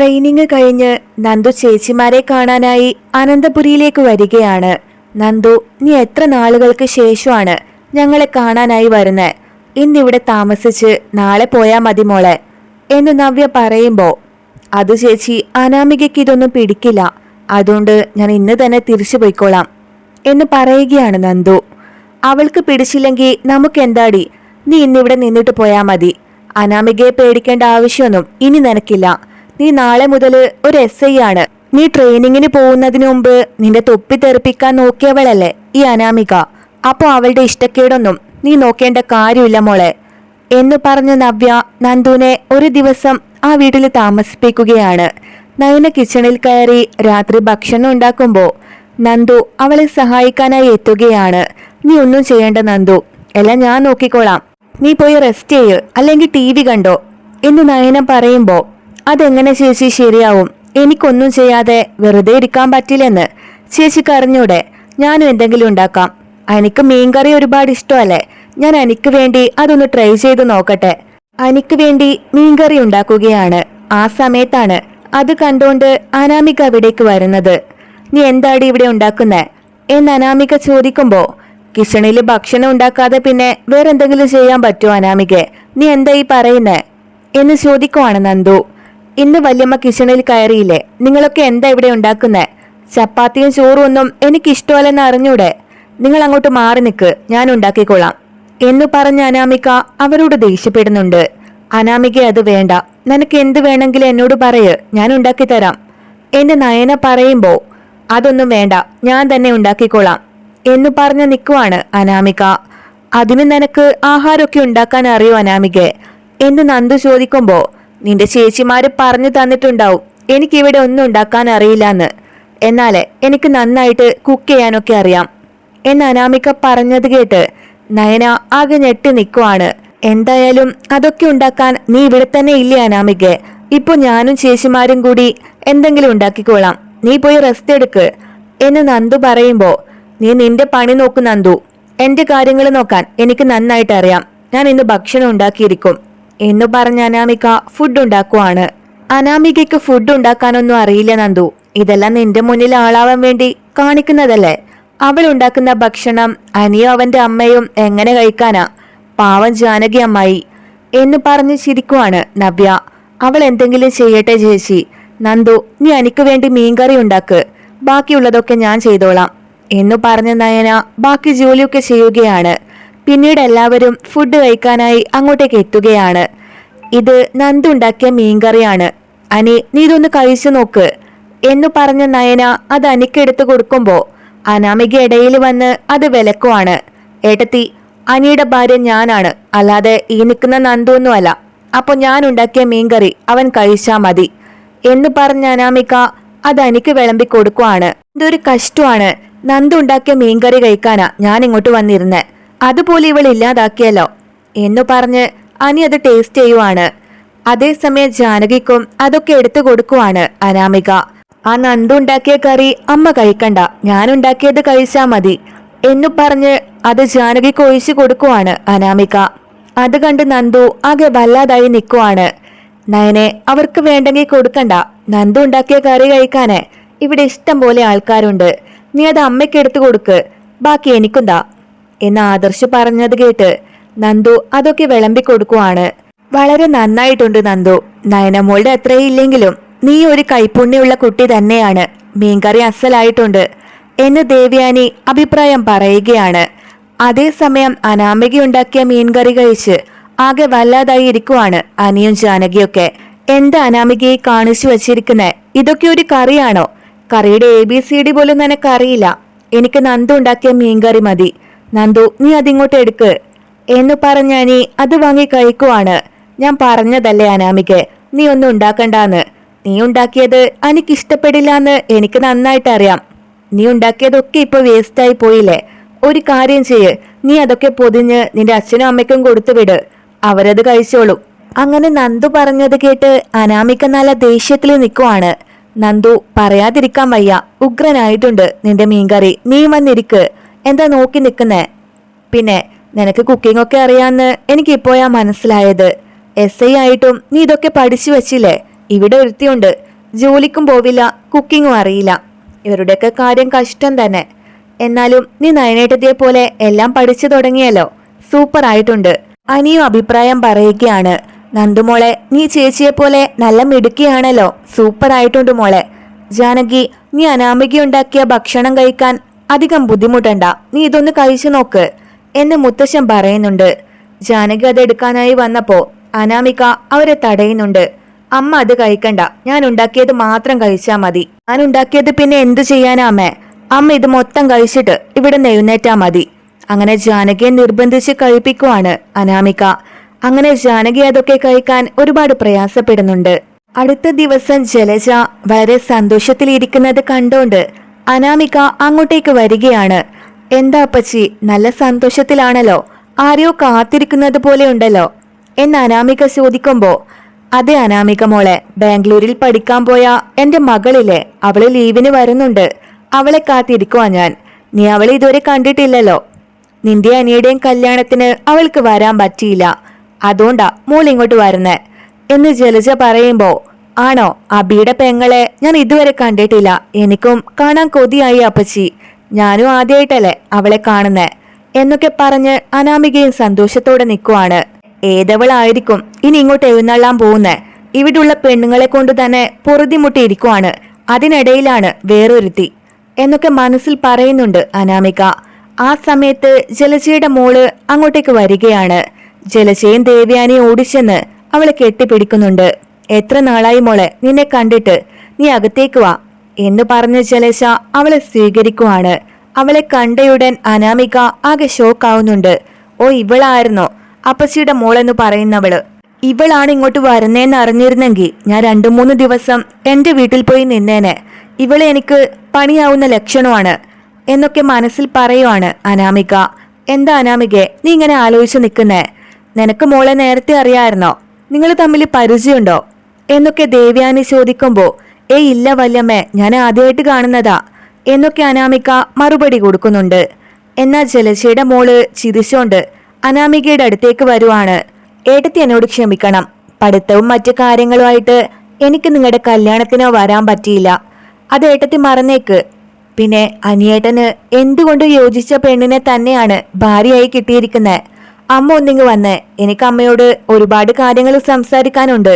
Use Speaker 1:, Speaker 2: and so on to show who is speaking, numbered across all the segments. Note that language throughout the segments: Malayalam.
Speaker 1: ട്രെയിനിങ് കഴിഞ്ഞ് നന്ദു ചേച്ചിമാരെ കാണാനായി അനന്തപുരിയിലേക്ക് വരികയാണ്. നന്ദു നീ എത്ര നാളുകൾക്ക് ശേഷമാണ് ഞങ്ങളെ കാണാനായി വരുന്നത് ഇന്നിവിടെ താമസിച്ച് നാളെ പോയാ മതി മോളെ എന്ന് നവ്യ പറയുമ്പോൾ അത് ചേച്ചി അനാമികയ്ക്ക് ഇതൊന്നും പിടിക്കില്ല. അതുകൊണ്ട് ഞാൻ ഇന്ന് തന്നെ തിരിച്ചു പോയിക്കോളാം എന്ന് പറയുകയാണ് നന്ദു. അവൾക്ക് പിടിച്ചില്ലെങ്കിൽ നമുക്കെന്താടി? നീ ഇന്നിവിടെ നിന്നിട്ട് പോയാ മതി. അനാമികയെ പേടിക്കേണ്ട ആവശ്യമൊന്നും ഇനി നിനക്കില്ല. നീ നാളെ മുതൽ ഒരു എസ് ഐ ആണ്. നീ ട്രെയിനിങ്ങിന് പോകുന്നതിന് മുമ്പ് നിന്റെ തൊപ്പി തെറിപ്പിക്കാൻ നോക്കിയവളല്ലേ ഈ അനാമിക? അപ്പോൾ അവളുടെ ഇഷ്ടക്കേടൊന്നും നീ നോക്കേണ്ട കാര്യമില്ല മോളെ. എന്ന് പറഞ്ഞ നവ്യ നന്ദുവിനെ ഒരു ദിവസം ആ വീട്ടിൽ താമസിപ്പിക്കുകയാണ്. നയന കിച്ചണിൽ കയറി രാത്രി ഭക്ഷണം ഉണ്ടാക്കുമ്പോൾ നന്ദു അവളെ സഹായിക്കാനായി എത്തുകയാണ്. നീ ഒന്നും ചെയ്യേണ്ട നന്ദു. എല്ലാം ഞാൻ നോക്കിക്കോളാം. നീ പോയി റെസ്റ്റ് ചെയ്യ്. അല്ലെങ്കിൽ ടി വി കണ്ടോ? എന്ന് നയന പറയുമ്പോ അതെങ്ങനെ ചേച്ചി ശരിയാവും? എനിക്കൊന്നും ചെയ്യാതെ വെറുതെ ഇരിക്കാൻ പറ്റില്ലെന്ന്. ചേച്ചിക്ക് അറിഞ്ഞൂടെ ഞാനും എന്തെങ്കിലും ഉണ്ടാക്കാം. എനിക്ക് മീൻകറി ഒരുപാട് ഇഷ്ടമല്ലേ? ഞാൻ എനിക്ക് വേണ്ടി അതൊന്ന് ട്രൈ ചെയ്ത് നോക്കട്ടെ. എനിക്ക് വേണ്ടി മീൻകറി ഉണ്ടാക്കുകയാണ്. ആ സമയത്താണ് അത് കണ്ടോണ്ട് അനാമിക അവിടേക്ക് വരുന്നത്. നീ എന്താടി ഇവിടെ ഉണ്ടാക്കുന്നേ? എന്ന് അനാമിക ചോദിക്കുമ്പോ കിച്ചണിൽ ഭക്ഷണം ഉണ്ടാക്കാതെ പിന്നെ വേറെന്തെങ്കിലും ചെയ്യാൻ പറ്റുമോ അനാമികെ? നീ എന്താ ഈ പറയുന്നേ? എന്ന് ചോദിക്കുവാണ് നന്ദു. ഇന്ന് വല്യമ്മ കിച്ചണിൽ കയറിയില്ലേ? നിങ്ങളൊക്കെ എന്താ ഇവിടെ ഉണ്ടാക്കുന്നേ? ചപ്പാത്തിയും ചോറും ഒന്നും എനിക്ക് ഇഷ്ടമല്ലെന്ന് അറിഞ്ഞൂടെ? നിങ്ങൾ അങ്ങോട്ട് മാറി നിൽക്ക് ഞാൻ ഉണ്ടാക്കിക്കൊള്ളാം എന്ന് പറഞ്ഞ അനാമിക അവരോട് ദേഷ്യപ്പെടുന്നുണ്ട്. അനാമിക അത് വേണ്ട നിനക്ക് എന്ത് വേണമെങ്കിലും എന്നോട് പറയ് ഞാൻ ഉണ്ടാക്കി തരാം. എന്റെ നയന പറയുമ്പോ അതൊന്നും വേണ്ട ഞാൻ തന്നെ ഉണ്ടാക്കിക്കൊള്ളാം എന്ന് പറഞ്ഞ് നിൽക്കുവാണ് അനാമിക. അതിന് നിനക്ക് ആഹാരമൊക്കെ ഉണ്ടാക്കാൻ അറിയോ അനാമികെ? എന്ന് നന്ദു ചോദിക്കുമ്പോ നിന്റെ ചേച്ചിമാര് പറഞ്ഞു തന്നിട്ടുണ്ടാവും. എനിക്കിവിടെ ഒന്നും ഉണ്ടാക്കാൻ അറിയില്ലെന്ന്. എന്നാൽ എനിക്ക് നന്നായിട്ട് കുക്ക് ചെയ്യാനൊക്കെ അറിയാം. എന്ന് അനാമിക പറഞ്ഞത് കേട്ട് നയന ആകെ ഞെട്ടി നിൽക്കുവാണ് എന്തായാലും അതൊക്കെ ഉണ്ടാക്കാൻ നീ ഇവിടെ തന്നെ ഇല്ലേ അനാമിക? ഇപ്പൊ ഞാനും ചേച്ചിമാരും കൂടി എന്തെങ്കിലും ഉണ്ടാക്കിക്കോളാം. നീ പോയി റെസ്റ്റ് എടുക്ക്. എന്ന് നന്ദു പറയുമ്പോ നീ നിന്റെ പണി നോക്ക് നന്ദു. എന്റെ കാര്യങ്ങൾ നോക്കാൻ എനിക്ക് നന്നായിട്ട് അറിയാം. ഞാൻ ഇന്ന് ഭക്ഷണം ഉണ്ടാക്കിയിരിക്കും. എന്ന് പറഞ്ഞ അനാമിക ഫുഡ് ഉണ്ടാക്കുവാണ്. അനാമികയ്ക്ക് ഫുഡ് ഉണ്ടാക്കാനൊന്നും അറിയില്ല നന്ദു. ഇതെല്ലാം നിന്റെ മുന്നിൽ ആളാവാൻ വേണ്ടി കാണിക്കുന്നതല്ലേ? അവൾ ഉണ്ടാക്കുന്ന ഭക്ഷണം അനിയോ അവന്റെ അമ്മയും എങ്ങനെ കഴിക്കാനാ? പാവം ജാനകി അമ്മായി. എന്ന് പറഞ്ഞ് ചിരിക്കുവാണ് നവ്യ. അവൾ എന്തെങ്കിലും ചെയ്യട്ടെ ചേച്ചി. നന്ദു നീ എനിക്ക് വേണ്ടി മീൻകറി ഉണ്ടാക്ക്. ബാക്കിയുള്ളതൊക്കെ ഞാൻ ചെയ്തോളാം. എന്നു പറഞ്ഞ നയന ബാക്കി ജോലിയൊക്കെ ചെയ്യുകയാണ്. പിന്നീട് എല്ലാവരും ഫുഡ് കഴിക്കാനായി അങ്ങോട്ടേക്ക് എത്തുകയാണ്. ഇത് നന്ദുണ്ടാക്കിയ മീൻകറിയാണ്. അനി നീ ഇതൊന്ന് കഴിച്ചു നോക്ക് എന്ന് പറഞ്ഞ നയന അത് അനിക്കെടുത്ത് കൊടുക്കുമ്പോ അനാമിക ഇടയിൽ വന്ന് അത് വിലക്കുവാണ്. ഏട്ടത്തി അനിയുടെ ഭാര്യ ഞാനാണ്. അല്ലാതെ ഈ നിൽക്കുന്ന നന്ദുവൊന്നുമല്ല. അപ്പൊ ഞാൻ ഉണ്ടാക്കിയ മീൻകറി അവൻ കഴിച്ചാ മതി എന്ന് പറഞ്ഞ അനാമിക അത് അനിക്ക് വിളമ്പി കൊടുക്കുവാണ്. ഇതൊരു കഷ്ടമാണ്. നന്ദു ഉണ്ടാക്കിയ മീൻകറി കഴിക്കാനാ ഞാൻ ഇങ്ങോട്ട് വന്നിരുന്നേ. അതുപോലെ ഇവൾ ഇല്ലാതാക്കിയല്ലോ എന്നു പറഞ്ഞ് അനി അത് ടേസ്റ്റ് ചെയ്യുവാണ്. അതേസമയം ജാനകിക്കും അതൊക്കെ എടുത്തു കൊടുക്കുവാണ് അനാമിക. ആ നന്ദുണ്ടാക്കിയ കറി അമ്മ കഴിക്കണ്ട. ഞാൻ ഉണ്ടാക്കിയത് കഴിച്ചാ മതി എന്നു പറഞ്ഞ് അത് ജാനകിക്ക് ഒഴിച്ചു കൊടുക്കുവാണ് അനാമിക. അത് കണ്ട് നന്ദു ആകെ വല്ലാതായി നിൽക്കുവാണ് നയനെ അവർക്ക് വേണ്ടെങ്കിൽ കൊടുക്കണ്ട. നന്ദു ഉണ്ടാക്കിയ കറി കഴിക്കാനേ ഇവിടെ ഇഷ്ടം പോലെ ആൾക്കാരുണ്ട്. നീ അത് അമ്മയ്ക്ക് എടുത്തു കൊടുക്ക്. ബാക്കി എനിക്കുന്താ എന്ന് ആദർശ് പറഞ്ഞത് കേട്ട് നന്ദു അതൊക്കെ വിളമ്പി കൊടുക്കുവാണ്. വളരെ നന്നായിട്ടുണ്ട് നന്ദു. നയനമോളുടെ അത്രയില്ലെങ്കിലും നീ ഒരു കൈപ്പുണ്യുള്ള കുട്ടി തന്നെയാണ്. മീൻകറി അസലായിട്ടുണ്ട്. എന്ന് ദേവ്യാനി അഭിപ്രായം പറയുകയാണ്. അതേസമയം അനാമികയുണ്ടാക്കിയ മീൻകറി കഴിച്ച് ആകെ വല്ലാതായി ഇരിക്കുവാണ് അനിയും ജാനകിയൊക്കെ. എന്താ അനാമികയെ കാണിച്ചു വച്ചിരിക്കുന്നത് ഇതൊക്കെ ഒരു കറിയാണോ? കറിയുടെ എ ബി സി ഡി പോലും നിനക്കറിയില്ല. എനിക്ക് നന്ദു ഉണ്ടാക്കിയ മീൻകറി മതി. നന്ദു നീ അതിങ്ങോട്ട് എടുക്ക്. എന്ന് പറഞ്ഞാനി അത് വാങ്ങി കഴിക്കുവാണ്. ഞാൻ പറഞ്ഞതല്ലേ അനാമിക്ക് നീ ഒന്നും ഉണ്ടാക്കണ്ടാന്ന്. നീ ഉണ്ടാക്കിയത് എനിക്ക് ഇഷ്ടപ്പെടില്ലാന്ന് എനിക്ക് നന്നായിട്ട് അറിയാം. നീ ഉണ്ടാക്കിയതൊക്കെ ഇപ്പൊ വേസ്റ്റായി പോയില്ലേ? ഒരു കാര്യം ചെയ്യ്. നീ അതൊക്കെ പൊതിഞ്ഞ് നിന്റെ അച്ഛനും അമ്മയ്ക്കും കൊടുത്തു വിട്. അവരത് കഴിച്ചോളും. അങ്ങനെ നന്ദു പറഞ്ഞത് കേട്ട് അനാമിക്ക നല്ല ദേഷ്യത്തിൽ നിൽക്കുവാണ് നന്ദു പറയാതിരിക്കാൻ വയ്യ. ഉഗ്രനായിട്ടുണ്ട് നിന്റെ മീൻകറി. നീ വന്നിരിക്ക്. എന്താ നോക്കി നിൽക്കുന്നേ? പിന്നെ നിനക്ക് കുക്കിംഗ് ഒക്കെ അറിയാന്ന് എനിക്ക് ഇപ്പോഴാ മനസ്സിലായത്. എസ് ഐ ആയിട്ടും നീ ഇതൊക്കെ പഠിച്ചു വെച്ചില്ലേ? ഇവിടെ ഒരുത്തിയുണ്ട്. ജോലിക്കും പോവില്ല കുക്കിങ്ങും അറിയില്ല. ഇവരുടെയൊക്കെ കാര്യം കഷ്ടം തന്നെ. എന്നാലും നീ നയനേട്ടതിയെ പോലെ എല്ലാം പഠിച്ചു തുടങ്ങിയല്ലോ. സൂപ്പർ ആയിട്ടുണ്ട്. അനിയും അഭിപ്രായം പറയുകയാണ്. നന്ദുമോളെ നീ ചേച്ചിയെ പോലെ നല്ല മിടുക്കിയാണല്ലോ. സൂപ്പർ ആയിട്ടുണ്ട് മോളെ. ജാനകി നീ അനാമിക ഉണ്ടാക്കിയ ഭക്ഷണം കഴിക്കാൻ അധികം ബുദ്ധിമുട്ടണ്ട. നീ ഇതൊന്ന് കഴിച്ചു നോക്ക്. എന്ന് മുത്തശ്ശൻ പറയുന്നുണ്ട്. ജാനകി അത് എടുക്കാനായി വന്നപ്പോ അനാമിക അവരെ തടയുന്നുണ്ട്. അമ്മ അത് കഴിക്കണ്ട. ഞാൻ ഉണ്ടാക്കിയത് മാത്രം കഴിച്ചാ മതി. ഞാൻ ഉണ്ടാക്കിയത് പിന്നെ എന്തു ചെയ്യാനാമേ അമ്മ? ഇത് മൊത്തം കഴിച്ചിട്ട് ഇവിടെ നെഴുന്നേറ്റാ മതി. അങ്ങനെ ജാനകിയെ നിർബന്ധിച്ച് കഴിപ്പിക്കുവാണ് അനാമിക. അങ്ങനെ ജാനകി അതൊക്കെ കഴിക്കാൻ ഒരുപാട് പ്രയാസപ്പെടുന്നുണ്ട്. അടുത്ത ദിവസം ജലജ വളരെ സന്തോഷത്തിലിരിക്കുന്നത് കണ്ടോണ്ട് അനാമിക അങ്ങോട്ടേക്ക് വരികയാണ്. എന്താ അപ്പച്ചി നല്ല സന്തോഷത്തിലാണല്ലോ. ആരെയോ കാത്തിരിക്കുന്നത് പോലെ ഉണ്ടല്ലോ. എന്ന് അനാമിക ചോദിക്കുമ്പോ അതെ അനാമിക മോളെ ബാംഗ്ലൂരിൽ പഠിക്കാൻ പോയ എന്റെ മകളിലെ അവൾ ലീവിന് വരുന്നുണ്ട്. അവളെ കാത്തിരിക്കുവാ ഞാൻ. നീ അവളെ ഇതുവരെ കണ്ടിട്ടില്ലല്ലോ. നിന്റെ അനിയുടെയും കല്യാണത്തിന് അവൾക്ക് വരാൻ പറ്റിയില്ല. അതുകൊണ്ടാ മോൾ ഇങ്ങോട്ട് വരുന്നേ. എന്ന് ജലജ പറയുമ്പോ ആണോ? അബിയുടെ പെങ്ങളെ ഞാൻ ഇതുവരെ കണ്ടിട്ടില്ല. എനിക്കും കാണാൻ കൊതിയായി അപ്പച്ചി. ഞാനും ആദ്യമായിട്ടല്ലേ അവളെ കാണുന്നേ? എന്നൊക്കെ പറഞ്ഞ് അനാമികയും സന്തോഷത്തോടെ നിൽക്കുവാണ് ഏതവളായിരിക്കും ഇനി ഇങ്ങോട്ട് എഴുന്നള്ളാൻ പോകുന്നേ? ഇവിടുള്ള പെണ്ണുങ്ങളെ കൊണ്ട് തന്നെ പൊറുതിമുട്ടിയിരിക്കുവാണ്. അതിനിടയിലാണ് വേറൊരുത്തി. എന്നൊക്കെ മനസ്സിൽ പറയുന്നുണ്ട് അനാമിക. ആ സമയത്ത് ജലജയുടെ മോൾ അങ്ങോട്ടേക്ക് വരികയാണ്. ജലജയും ദേവ്യാനെയും ഓടിച്ചെന്ന് അവളെ കെട്ടിപ്പിടിക്കുന്നുണ്ട്. എത്ര നാളായി മോളെ? നിന്നെ കണ്ടിട്ട്. നീ അകത്തേക്ക് വാ. എന്ന് പറഞ്ഞ ജലേശ അവളെ സ്വീകരിക്കുവാണ്. അവളെ കണ്ടയുടൻ അനാമിക ആകെ ഷോക്കാവുന്നുണ്ട്. ഓ ഇവളായിരുന്നോ? അപ്പച്ചിയുടെ മോളെന്ന് പറയുന്നവൾ. ഇവളാണ് ഇങ്ങോട്ട് വരുന്നേന്ന് അറിഞ്ഞിരുന്നെങ്കിൽ ഞാൻ രണ്ടു മൂന്ന് ദിവസം എന്റെ വീട്ടിൽ പോയി നിന്നേനെ. ഇവളെ എനിക്ക് പണിയാവുന്ന ലക്ഷണമാണ് എന്നൊക്കെ മനസ്സിൽ പറയുവാണ് അനാമിക. എന്താ അനാമികെ നീ ഇങ്ങനെ ആലോചിച്ച് നിൽക്കുന്നേ നിനക്ക് മോളെ നേരത്തെ അറിയായിരുന്നോ? നിങ്ങൾ തമ്മിൽ പരിചയമുണ്ടോ? എന്നൊക്കെ ദേവ്യാനി ചോദിക്കുമ്പോൾ ഏയ് ഇല്ല വല്യമ്മേ ഞാൻ ആദ്യമായിട്ട് കാണുന്നതാ എന്നൊക്കെ അനാമിക മറുപടി കൊടുക്കുന്നുണ്ട്. എന്നാൽ ജലജയുടെ മോൾ ചിരിച്ചോണ്ട് അനാമികയുടെ അടുത്തേക്ക് വരുവാണ്. ഏട്ടത്തി എന്നോട് ക്ഷമിക്കണം. പഠിത്തവും മറ്റു കാര്യങ്ങളുമായിട്ട് എനിക്ക് നിങ്ങളുടെ കല്യാണത്തിനോ വരാൻ പറ്റിയില്ല. അത് ഏട്ടത്തി മറന്നേക്ക്. പിന്നെ അനിയേട്ടന് എന്തുകൊണ്ട് യോജിച്ച പെണ്ണിനെ തന്നെയാണ് ഭാര്യയായി കിട്ടിയിരിക്കുന്നത് അമ്മ ഒന്നിങ്ങ് വന്ന്. എനിക്ക് അമ്മയോട് ഒരുപാട് കാര്യങ്ങൾ സംസാരിക്കാനുണ്ട്.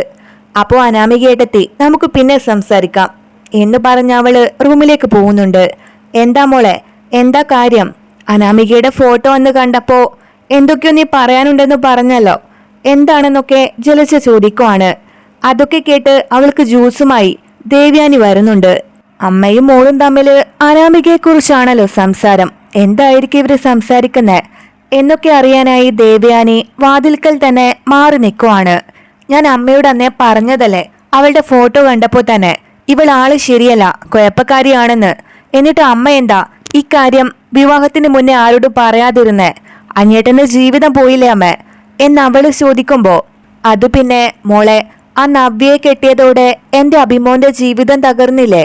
Speaker 1: അപ്പോ അനാമികയേട്ടത്തി നമുക്ക് പിന്നെ സംസാരിക്കാം. എന്ന് പറഞ്ഞ അവൾ റൂമിലേക്ക് പോകുന്നുണ്ട്. എന്താ മോളെ എന്താ കാര്യം? അനാമികയുടെ ഫോട്ടോ ഒന്ന് കണ്ടപ്പോ എന്തൊക്കെയോ നീ പറയാനുണ്ടെന്ന് പറഞ്ഞല്ലോ. എന്താണെന്നൊക്കെ ജലജ ചോദിക്കുവാണ്. അതൊക്കെ കേട്ട് അവൾക്ക് ജ്യൂസുമായി ദേവ്യാനി വരുന്നുണ്ട്. അമ്മയും മോളും തമ്മിൽ അനാമികയെക്കുറിച്ചാണല്ലോ സംസാരം. എന്തായിരിക്കും ഇവർ സംസാരിക്കുന്നത് എന്നൊക്കെ അറിയാനായി ദേവയാനി വാതിൽക്കൽ തന്നെ മാറി നിൽക്കുവാണ്. ഞാൻ അമ്മയോട് അന്നേ പറഞ്ഞതല്ലേ? അവളുടെ ഫോട്ടോ കണ്ടപ്പോൾ തന്നെ. ഇവൾ ആൾ ശരിയല്ല കുഴപ്പക്കാരിയാണെന്ന്. എന്നിട്ട് അമ്മ എന്താ? ഇക്കാര്യം വിവാഹത്തിന് മുന്നേ ആരോടും പറയാതിരുന്നേ. അനിയേട്ടന്റെ ജീവിതം പോയില്ലേ അമ്മ? എന്ന് അവൾ ചോദിക്കുമ്പോ അത് പിന്നെ മോളെ ആ നവ്യയെ കെട്ടിയതോടെ എന്റെ അഭിമോന്റെ ജീവിതം തകർന്നില്ലേ?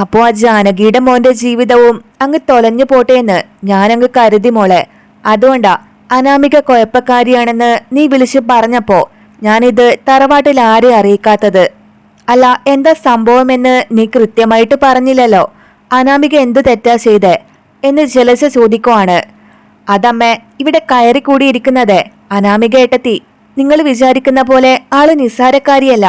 Speaker 1: അപ്പോൾ ആ ജാനകിയുടെ മോന്റെ ജീവിതവും അങ്ങ് തൊലഞ്ഞു പോട്ടെ എന്ന് ഞാനങ്ങ് കരുതി മോളെ. അതുകൊണ്ടാ അനാമിക കുഴപ്പക്കാരിയാണെന്ന് നീ വിളിച്ചു പറഞ്ഞപ്പോ ഞാനിത് തറവാട്ടിൽ ആരെ അറിയിക്കാത്തത്. അല്ല എന്താ സംഭവമെന്ന് നീ കൃത്യമായിട്ട് പറഞ്ഞില്ലല്ലോ. അനാമിക എന്തു തെറ്റാ ചെയ്തേ? എന്ന് ജലജ ചോദിക്കുവാണ്. അതമ്മ ഇവിടെ കയറി കൂടിയിരിക്കുന്നത് അനാമിക ഏട്ടത്തി. നിങ്ങൾ വിചാരിക്കുന്ന പോലെ ആൾ നിസ്സാരക്കാരിയല്ല.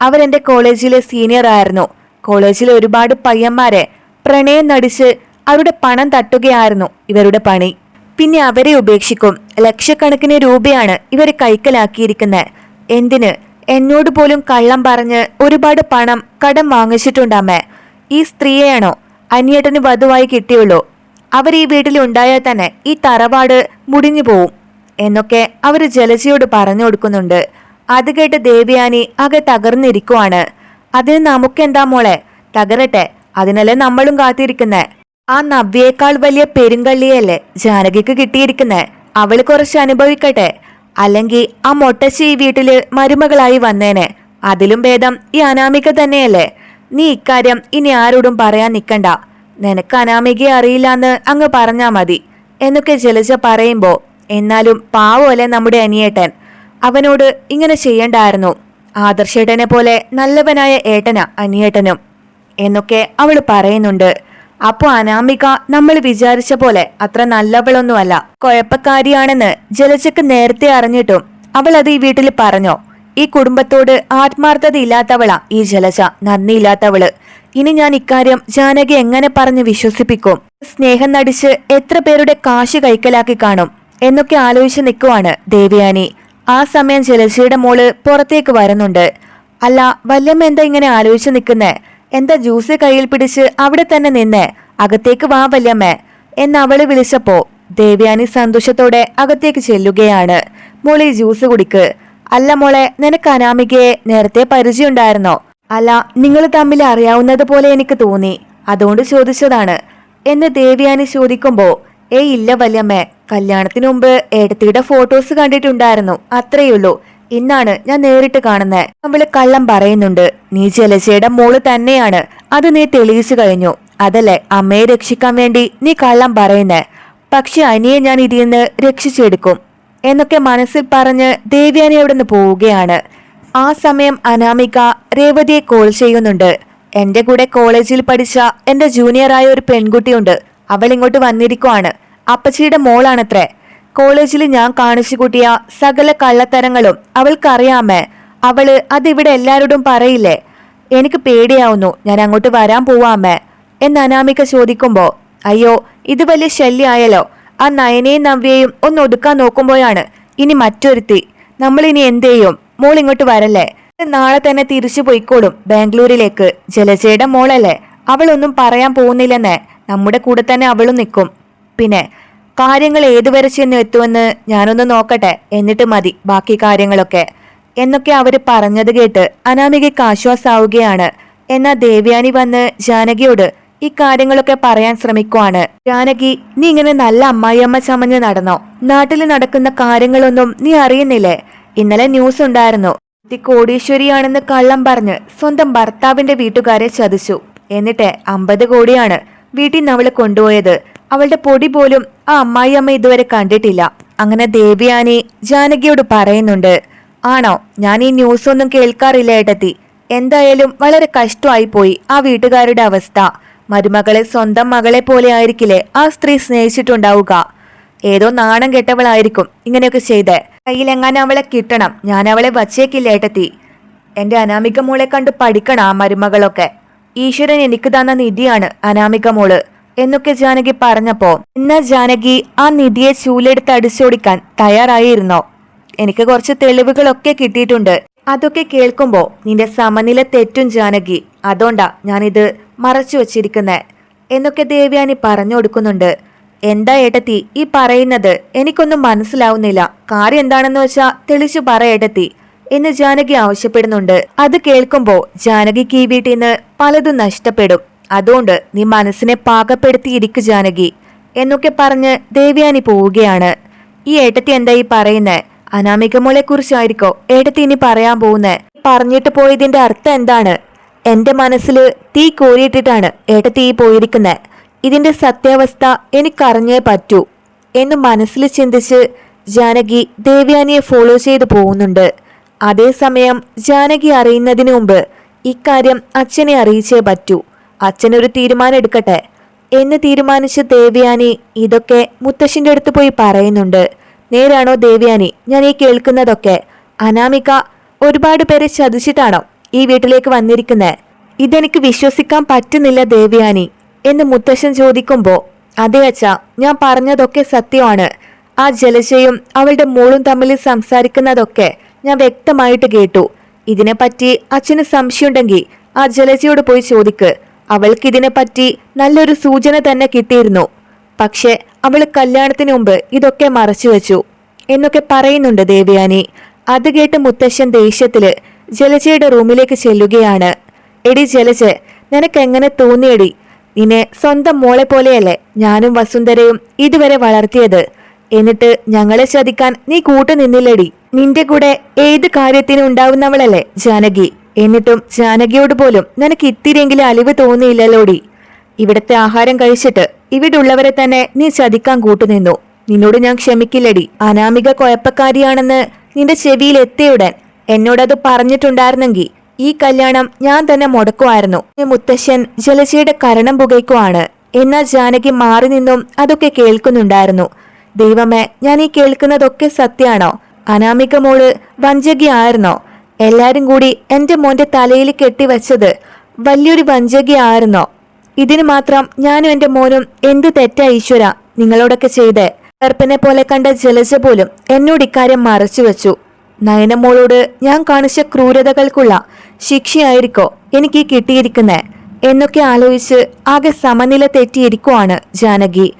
Speaker 1: അവരെന്റെ കോളേജിലെ സീനിയർ ആയിരുന്നു. കോളേജിലെ ഒരുപാട് പയ്യന്മാരെ പ്രണയം നടിച്ച് അവരുടെ പണം തട്ടുകയായിരുന്നു ഇവരുടെ പണി. പിന്നെ അവരെ ഉപേക്ഷിക്കും. ലക്ഷക്കണക്കിന് രൂപയാണ് ഇവരെ കൈക്കലാക്കിയിരിക്കുന്നത് എന്തിന്? എന്നോട് പോലും കള്ളം പറഞ്ഞ് ഒരുപാട് പണം കടം വാങ്ങിച്ചിട്ടുണ്ടമ്മേ ഈ സ്ത്രീയെയാണോ? അനിയേട്ടന് വധുവായി കിട്ടിയുള്ളൂ. അവർ ഈ വീട്ടിൽ ഉണ്ടായാൽ തന്നെ ഈ തറവാട് മുടിഞ്ഞു പോവും എന്നൊക്കെ അവർ ജലജിയോട് പറഞ്ഞു കൊടുക്കുന്നുണ്ട്. അത് കേട്ട് ദേവ്യാനി ആകെ തകർന്നിരിക്കുവാണ്. അതിന് നമുക്കെന്താ മോളെ? തകരട്ടെ. അതിനല്ലേ നമ്മളും കാത്തിരിക്കുന്നേ? ആ നവ്യേക്കാൾ വലിയ പെരുങ്കള്ളിയല്ലേ ജാനകിക്ക് കിട്ടിയിരിക്കുന്നെ? അവൾ കുറച്ച് അനുഭവിക്കട്ടെ. അല്ലെങ്കിൽ ആ മൊട്ടശ്ശി ഈ വീട്ടിൽ മരുമകളായി വന്നേനെ. അതിലും ഭേദം ഈ അനാമിക തന്നെയല്ലേ? നീ ഇക്കാര്യം ഇനി ആരോടും പറയാൻ നിൽക്കണ്ട നിനക്ക് അനാമികയെ അറിയില്ലാന്ന് അങ്ങ് പറഞ്ഞാ മതി. എന്നൊക്കെ ജലജ പറയുമ്പോ എന്നാലും പാവമല്ലേ നമ്മുടെ അനിയേട്ടൻ. അവനോട് ഇങ്ങനെ ചെയ്യണ്ടായിരുന്നു. ആദർശേട്ടനെ പോലെ നല്ലവനായ ഏട്ടനാ അനിയേട്ടനും. എന്നൊക്കെ അവൾ പറയുന്നുണ്ട്. അപ്പോ അനാമിക നമ്മൾ വിചാരിച്ച പോലെ അത്ര നല്ലവളൊന്നുമല്ല. കുഴപ്പക്കാരിയാണെന്ന് ജലജക്ക് നേരത്തെ അറിഞ്ഞിട്ടും അവൾ അത് ഈ വീട്ടിൽ പറഞ്ഞോ. ഈ കുടുംബത്തോട് ആത്മാർത്ഥത ഇല്ലാത്തവളാ ഈ ജലജ. നന്ദിയില്ലാത്തവൾ ഇനി ഞാൻ ഇക്കാര്യം ജാനകി എങ്ങനെ പറഞ്ഞ് വിശ്വസിപ്പിക്കും? സ്നേഹം നടിച്ച് എത്ര പേരുടെ കാശ് കൈക്കലാക്കി കാണും? എന്നൊക്കെ ആലോചിച്ച് നിൽക്കുവാണ് ദേവയാനി. ആ സമയം ജലജയുടെ മോൾ പുറത്തേക്ക് വരുന്നുണ്ട്. അല്ല വല്ലമ്മ എന്താ ഇങ്ങനെ ആലോചിച്ച് നിൽക്കുന്നേ? എന്താ ജ്യൂസ് കയ്യിൽ പിടിച്ച് അവിടെ തന്നെ നിന്ന്? അകത്തേക്ക് വാ വല്യമ്മേ. എന്ന് അവൾ വിളിച്ചപ്പോ ദേവ്യാനി സന്തോഷത്തോടെ അകത്തേക്ക് ചെല്ലുകയാണ്. മോളി ജ്യൂസ് കുടിക്ക്. അല്ല മോളെ നിനക്ക് അനാമികയെ നേരത്തെ പരിചയമുണ്ടായിരുന്നോ? അല്ല നിങ്ങൾ തമ്മിൽ അറിയാവുന്നത് പോലെ എനിക്ക് തോന്നി. അതുകൊണ്ട് ചോദിച്ചതാണ്. എന്ന് ദേവ്യാനി ചോദിക്കുമ്പോ ഏയ് ഇല്ല വല്യമ്മേ കല്യാണത്തിന് മുമ്പ് ഏടത്തിയുടെ ഫോട്ടോസ് കണ്ടിട്ടുണ്ടായിരുന്നു. അത്രയുള്ളൂ. ഇന്നാണ് ഞാൻ നേരിട്ട് കാണുന്നത് അവൾ കള്ളം പറയുന്നുണ്ട്. നീ ജലജയുടെ മോൾ തന്നെയാണ്. അത് നീ തെളിയിച്ചു കഴിഞ്ഞു. അതല്ലേ അമ്മയെ രക്ഷിക്കാൻ വേണ്ടി നീ കള്ളം പറയുന്നേ. പക്ഷെ അനിയെ ഞാൻ ഇതിൽ നിന്ന് രക്ഷിച്ചെടുക്കും. എന്നൊക്കെ മനസ്സിൽ പറഞ്ഞ് ദേവ്യാനി അവിടെ നിന്ന് പോവുകയാണ്. ആ സമയം അനാമിക രേവതിയെ കോൾ ചെയ്യുന്നുണ്ട്. എന്റെ കൂടെ കോളേജിൽ പഠിച്ച എന്റെ ജൂനിയറായ ഒരു പെൺകുട്ടിയുണ്ട്. അവൾ ഇങ്ങോട്ട് വന്നിരിക്കുവാണ്. അപ്പച്ചിയുടെ മോളാണത്രേ. കോളേജിൽ ഞാൻ കാണിച്ചു കൂട്ടിയ സകല കള്ളത്തരങ്ങളും അവൾക്കറിയാമേ. അവൾ അതിവിടെ എല്ലാവരോടും പറയില്ലേ? എനിക്ക് പേടിയാവുന്നു. ഞാൻ അങ്ങോട്ട് വരാൻ പോവാമേ? എന്ന് അനാമിക ചോദിക്കുമ്പോ അയ്യോ ഇത് വലിയ ശല്യമായല്ലോ ആ നയനെയും നവ്യയും ഒന്ന് ഒതുക്കാൻ നോക്കുമ്പോഴാണ് ഇനി മറ്റൊരുത്തി. നമ്മൾ ഇനി എന്ത് ചെയ്യും? മോൾ ഇങ്ങോട്ട് വരല്ലേ? നാളെ തന്നെ തിരിച്ചു പോയിക്കോളും ബാംഗ്ലൂരിലേക്ക്. ജലജയുടെ മോളല്ലേ? അവളൊന്നും പറയാൻ പോകുന്നില്ലെന്നേ. നമ്മുടെ കൂടെ തന്നെ അവളും നിൽക്കും. പിന്നെ കാര്യങ്ങൾ ഏതുവരെ ചെന്ന് എത്തുമെന്ന് ഞാനൊന്ന് നോക്കട്ടെ. എന്നിട്ട് മതി ബാക്കി കാര്യങ്ങളൊക്കെ. എന്നൊക്കെ അവർ പറഞ്ഞത് കേട്ട് അനാമികയ്ക്ക് ആശ്വാസാവുകയാണ്. എന്നാൽ ദേവ്യാനി വന്ന് ജാനകിയോട് ഈ കാര്യങ്ങളൊക്കെ പറയാൻ ശ്രമിക്കുവാണ്. ജാനകി നീ ഇങ്ങനെ നല്ല അമ്മായിയമ്മ ചമഞ്ഞ് നടന്നോ? നാട്ടിൽ നടക്കുന്ന കാര്യങ്ങളൊന്നും നീ അറിയുന്നില്ലേ? ഇന്നലെ ന്യൂസ് ഉണ്ടായിരുന്നു. കുട്ടി കോടീശ്വരിയാണെന്ന് കള്ളം പറഞ്ഞ് സ്വന്തം ഭർത്താവിന്റെ വീട്ടുകാരെ ചതിച്ചു. എന്നിട്ട് അമ്പത് കോടിയാണ് വീട്ടിൽ നിന്ന് അവൾ കൊണ്ടുപോയത്. അവളുടെ പൊടി പോലും ആ അമ്മായിയമ്മ ഇതുവരെ കണ്ടിട്ടില്ല. അങ്ങനെ ദേവിയാനി ജാനകിയോട് പറയുന്നുണ്ട് ആണോ ഞാൻ ഈ ന്യൂസ് ഒന്നും കേൾക്കാറില്ല ഏട്ടത്തി. എന്തായാലും വളരെ കഷ്ടമായി പോയി ആ വീട്ടുകാരുടെ അവസ്ഥ. മരുമകളെ സ്വന്തം മകളെ പോലെ ആയിരിക്കില്ലേ ആ സ്ത്രീ സ്നേഹിച്ചിട്ടുണ്ടാവുക? ഏതോ നാണം കെട്ടവളായിരിക്കും ഇങ്ങനെയൊക്കെ ചെയ്തേ. കയ്യിലെങ്ങാനും അവളെ കിട്ടണം. ഞാൻ അവളെ വച്ചേക്കില്ല ഏട്ടത്തി. എന്റെ അനാമിക മോളെ കണ്ട് പഠിക്കണം ആ മരുമകളൊക്കെ. ഈശ്വരൻ എനിക്ക് തന്ന നിധിയാണ് അനാമിക മോൾ. എന്നൊക്കെ ജാനകി പറഞ്ഞപ്പോ എന്നാ ജാനകി ആ നിധിയെ ചൂലെടുത്ത് അടിച്ചോടിക്കാൻ തയ്യാറായിരുന്നോ. എനിക്ക് കുറച്ച് തെളിവുകളൊക്കെ കിട്ടിയിട്ടുണ്ട്. അതൊക്കെ കേൾക്കുമ്പോ നിന്റെ സമനില തെറ്റും ജാനകി. അതുകൊണ്ടാ ഞാനിത് മറച്ചു വച്ചിരിക്കുന്നേ എന്നൊക്കെ ദേവ്യാനി പറഞ്ഞു കൊടുക്കുന്നുണ്ട്. എന്താ ഏട്ടത്തി ഈ പറയുന്നത്? എനിക്കൊന്നും മനസ്സിലാവുന്നില്ല. കാര്യം എന്താണെന്ന് വെച്ചാ തെളിച്ചു പറ ഏട്ടത്തി എന്ന് ജാനകി ആവശ്യപ്പെടുന്നുണ്ട്. അത് കേൾക്കുമ്പോ ജാനകിക്ക് ഈ വീട്ടിൽ നിന്ന് പലതും നഷ്ടപ്പെടും. അതുകൊണ്ട് നീ മനസ്സിനെ പാകപ്പെടുത്തിയിരിക്കു ജാനകി. എന്നൊക്കെ പറഞ്ഞ് ദേവ്യാനി പോവുകയാണ്. ഈ ഏട്ടത്തി എന്താ ഈ പറയുന്നേ? അനാമിക മോളെ കുറിച്ചായിരിക്കോ ഏട്ടത്തി ഇനി പറയാൻ പോകുന്നേ? പറഞ്ഞിട്ട് പോയതിന്റെ അർത്ഥം എന്താണ്? എന്റെ മനസ്സിൽ തീ കോരിയിട്ടിട്ടാണ് ഏട്ടത്തി ഈ പോയിരിക്കുന്നേ. ഇതിന്റെ സത്യാവസ്ഥ എനിക്കറിഞ്ഞേ പറ്റൂ എന്ന് മനസ്സിൽ ചിന്തിച്ച് ജാനകി ദേവ്യാനിയെ ഫോളോ ചെയ്ത് പോകുന്നുണ്ട്. അതേസമയം ജാനകി അറിയുന്നതിന് മുമ്പ് ഇക്കാര്യം അച്ഛനെ അറിയിച്ചേ പറ്റൂ. അച്ഛനൊരു തീരുമാനം എടുക്കട്ടെ എന്ന് തീരുമാനിച്ച ദേവയാനി ഇതൊക്കെ മുത്തശ്ശിന്റെ അടുത്ത് പോയി പറയുന്നുണ്ട്. നേരാണോ ദേവയാനി? ഞാൻ ഈ കേൾക്കുന്നതൊക്കെ. അനാമിക ഒരുപാട് പേരെ ചതിച്ചിട്ടാണോ ഈ വീട്ടിലേക്ക് വന്നിരിക്കുന്നത് ഇതെനിക്ക് വിശ്വസിക്കാൻ പറ്റുന്നില്ല ദേവയാനി എന്ന് മുത്തശ്ശൻ ചോദിക്കുമ്പോ അതെ അച്ഛ ഞാൻ പറഞ്ഞതൊക്കെ സത്യമാണ്. ആ ജലജയും അവളുടെ മോളും തമ്മിൽ സംസാരിക്കുന്നതൊക്കെ ഞാൻ വ്യക്തമായിട്ട് കേട്ടു. ഇതിനെപ്പറ്റി അച്ഛന് സംശയമുണ്ടെങ്കിൽ ആ ജലജയോട് പോയി ചോദിക്ക്. അവൾക്ക് ഇതിനെപ്പറ്റി നല്ലൊരു സൂചന തന്നെ കിട്ടിയിരുന്നു. പക്ഷെ അവൾ കല്യാണത്തിന് മുമ്പ് ഇതൊക്കെ മറച്ചു വെച്ചു. എന്നൊക്കെ പറയുന്നുണ്ട് ദേവയാനി. അത് കേട്ട് മുത്തശ്ശൻ ദേഷ്യത്തിൽ ജലജയുടെ റൂമിലേക്ക് ചെല്ലുകയാണ്. എടി ജലജ നിനക്കെങ്ങനെ തോന്നിയടി? നിന്നെ സ്വന്തം മോളെ പോലെയല്ലേ ഞാനും വസുന്ധരയും ഇതുവരെ വളർത്തിയത്. എന്നിട്ട് ഞങ്ങളെ ചതിക്കാൻ നീ കൂട്ടു നിന്നില്ലടി നിന്റെ കൂടെ ഏത് കാര്യത്തിനും ഉണ്ടാവുന്നവളല്ലേ ജാനകി? എന്നിട്ടും ജാനകിയോട് പോലും നിനക്ക് ഇത്തിരിയെങ്കിലും അലിവ് തോന്നിയില്ലല്ലോടി. ഇവിടത്തെ ആഹാരം കഴിച്ചിട്ട് ഇവിടെ ഉള്ളവരെ തന്നെ നീ ചതിക്കാൻ കൂട്ടുനിന്നു. നിന്നോട് ഞാൻ ക്ഷമിക്കില്ലടി. അനാമിക കുഴപ്പക്കാരിയാണെന്ന് നിന്റെ ചെവിയിൽ എത്തിയുടൻ എന്നോടത് പറഞ്ഞിട്ടുണ്ടായിരുന്നെങ്കിൽ ഈ കല്യാണം ഞാൻ തന്നെ മുടക്കുമായിരുന്നു. മുത്തശ്ശൻ ജലജയുടെ കരണം പുകയ്ക്കുവാണ്. എന്നാൽ ജാനകി മാറി നിന്നും അതൊക്കെ കേൾക്കുന്നുണ്ടായിരുന്നു. ദൈവമേ ഞാൻ ഈ കേൾക്കുന്നതൊക്കെ സത്യാണോ അനാമിക മോൾ വഞ്ചകിയായിരുന്നോ? എല്ലാരും കൂടി എന്റെ മോന്റെ തലയിൽ കെട്ടിവെച്ചത് വലിയൊരു വഞ്ചകയായിരുന്നോ? ഇതിന് മാത്രം ഞാനും എന്റെ മോനും എന്ത് തെറ്റാ ഈശ്വര നിങ്ങളോടൊക്കെ ചെയ്ത്? കർപ്പനെ പോലെ കണ്ട ജലജ പോലും എന്നോട് ഇക്കാര്യം മറച്ചു വെച്ചു. നയനമോളോട് ഞാൻ കാണിച്ച ക്രൂരതകൾക്കുള്ള ശിക്ഷയായിരിക്കോ എനിക്ക് കിട്ടിയിരിക്കുന്നേ? എന്നൊക്കെ ആലോചിച്ച് ആകെ സമനില തെറ്റിയിരിക്കുവാണ് ജാനകി.